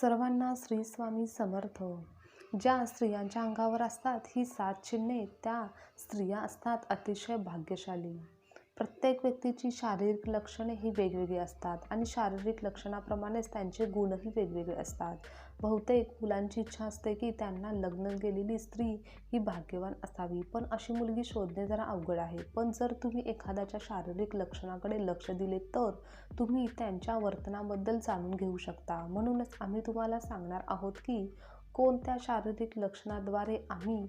सर्वांना श्री स्वामी समर्थ. ज्या स्त्रियांच्या अंगावर असतात ही सात चिन्हे त्या स्त्रिया असतात अतिशय भाग्यशाली. प्रत्येक व्यक्तीची शारीरिक लक्षणे ही वेगवेगळी असतात आणि शारीरिक लक्षणाप्रमाणेच त्यांचे गुणही वेगवेगळे असतात. बहुतेक मुलांची इच्छा असते की त्यांना लग्न गेलेली स्त्री ही भाग्यवान असावी पण अशी मुलगी शोधणे जरा अवघड आहे. पण जर तुम्ही एखाद्याच्या शारीरिक लक्षणाकडे लक्ष दिले तर तुम्ही त्यांच्या वर्तनाबद्दल जाणून घेऊ शकता. म्हणूनच आम्ही तुम्हाला सांगणार आहोत की कोणत्या शारीरिक लक्षणाद्वारे आम्ही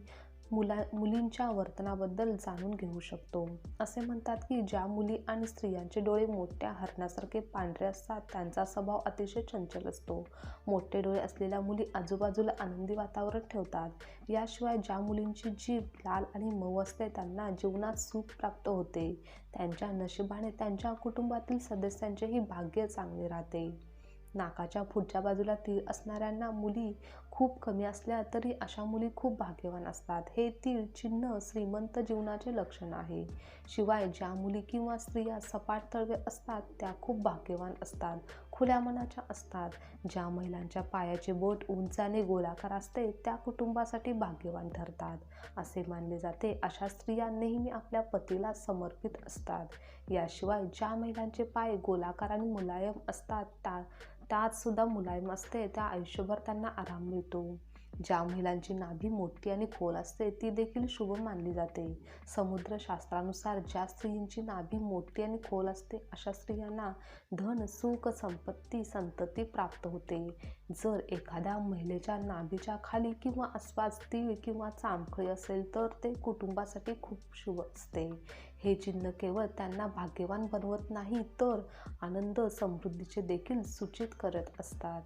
मुला मुलींच्या वर्तनाबद्दल जाणून घेऊ शकतो. असे म्हणतात की ज्या मुली आणि स्त्रियांचे डोळे मोठ्या हरणासारखे पांढरे असतात त्यांचा स्वभाव अतिशय चंचल असतो. मोठे डोळे असलेल्या मुली आजूबाजूला आनंदी वातावरण ठेवतात. याशिवाय ज्या मुलींची जीभ लाल आणि मऊ असते त्यांना जीवनात सुख प्राप्त होते. त्यांच्या नशिबाने त्यांच्या कुटुंबातील सदस्यांचेही भाग्य चांगले राहते. नाकाच्या पुढच्या बाजूला तीळ असणाऱ्यांना मुली खूप कमी असल्या तरी अशा मुली खूप भाग्यवान असतात. हे तीळ चिन्ह श्रीमंत जीवनाचे लक्षण आहे. शिवाय ज्या मुली किंवा स्त्रिया सपाट तळवे असतात त्या खूप भाग्यवान असतात खुल्या मनाच्या असतात. ज्या महिलांच्या पायाचे बोट उंचाने गोलाकार असते त्या कुटुंबासाठी भाग्यवान ठरतात. असे मानले जाते अशा स्त्रिया नेहमी आपल्या पतीला समर्पित असतात. याशिवाय ज्या महिलांचे पाय गोलाकार आणि मुलायम असतात त्या त्यातसुद्धा मुलायम असते त्या आयुष्यभर त्यांना आराम मिळतो. ज्या महिलांची नाभी मोठी आणि खोल असते ती देखील शुभ मानली जाते. समुद्रशास्त्रानुसार ज्या स्त्रियांची नाभी मोठी आणि खोल असते अशा स्त्रियांना धन सुख संपत्ती संतती प्राप्त होते. जर एखाद्या महिलेच्या नाभीच्या खाली किंवा आसपास तीळ किंवा चांबखळी असेल तर ते कुटुंबासाठी खूप शुभ असते. हे चिन्ह केवळ त्यांना भाग्यवान बनवत नाही तर आनंद समृद्धीचे देखील सूचित करत असतात.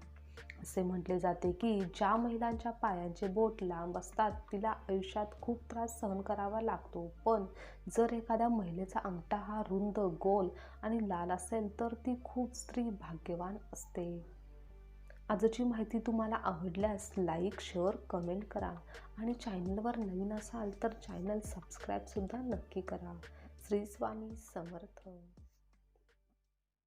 असे म्हटले जाते की ज्या महिलांच्या पायांचे बोट लांब असतात तिला आयुष्यात खूप त्रास सहन करावा लागतो. पण जर एखाद्या महिलेचा अंगठा हा रुंद गोल आणि लाल असेल तर ती खूप स्त्री भाग्यवान असते. आजची माहिती तुम्हाला आवडल्यास लाईक शेअर कमेंट करा आणि चॅनलवर नवीन असाल तर चॅनल सबस्क्राईबसुद्धा नक्की करा. श्री स्वामी समर्थ.